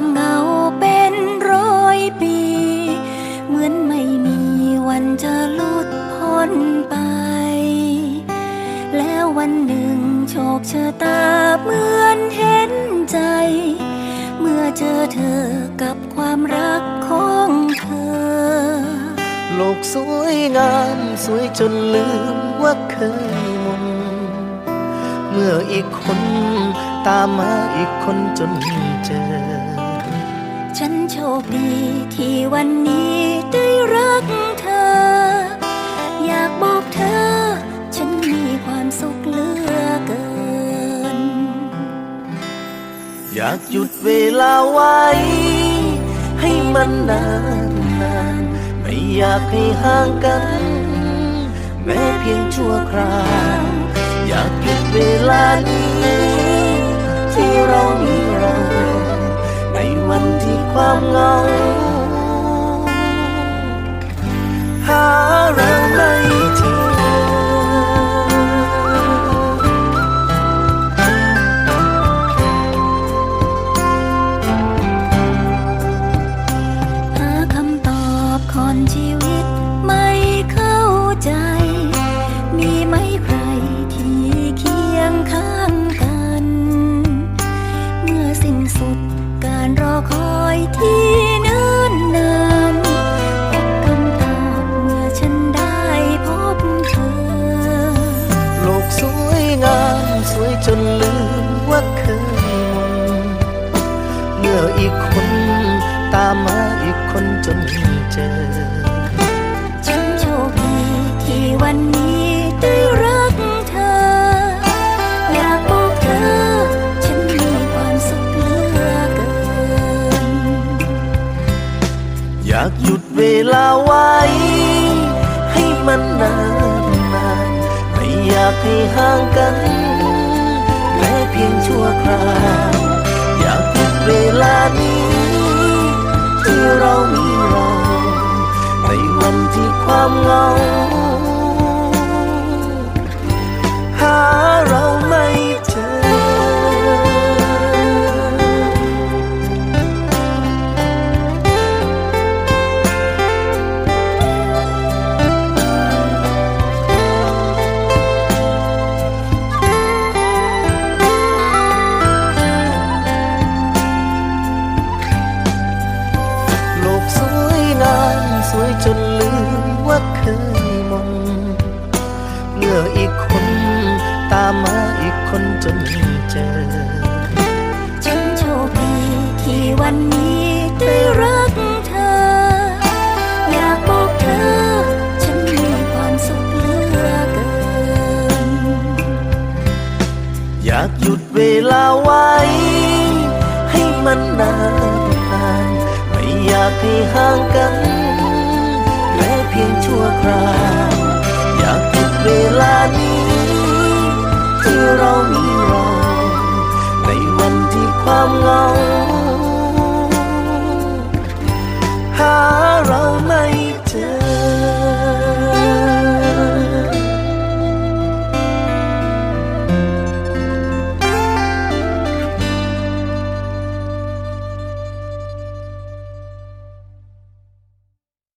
ความเงาเป็นร้อยปี เหมือนไม่มีวันจะลุดพ้นไป แล้ววันหนึ่งโชคชะตาเหมือนเห็นใจ เมื่อเจอเธอกับความรักของเธอ โลกสวยงามสวยจนลืมว่าเคยมนเมื่ออีกคนตามมาอีกคนจนเจอ ฉันโชคดีที่วันนี้ได้รักเธอ อยากบอกเธอ ฉันมีความสุขเหลือเกิน อยากหยุดเวลาไว้ ให้มันนานนานๆไม่อยากให้ห่างกัน แม้เพียงชั่วคราว อยากหยุดเวลา ความเหงา หาเราไม่เจอหาคำตอบคอนชีวิตไม่เข้าใจ มีไหมใครที่เคียงข้างกัน เมื่อสิ้นสุดการรอคอย นลืมว่าเคยมนเมื่ออีกคนตามมาอีกคนจนเจอ ฉันโชคดีที่วันนี้ได้รักเธอ อยากบอกเธอ ฉันมีความสุขเหลือเกิน อยากหยุดเวลาไว้ ให้มันนานนานไม่อยากให้ห่างกัน เพียงชั่วคราวอยากหยุดเวลานี้ที่เรามีเราในวันที่ความเหงา ยจนลืมว่าเคยมองเมื่ออีกคนตามมาอีกคนจนเจอ ฉันโชคดีที่วันนี้ได้รักเธอ อยากบอกเธอ ฉันมีความสุขเหลือเกิน อยากหยุดเวลาไว้ ให้มันนานนานไม่อยากให้ห่างกัน คราอยากหยุดเวลานี้ที่เรามีเราในวันที่ความเหงา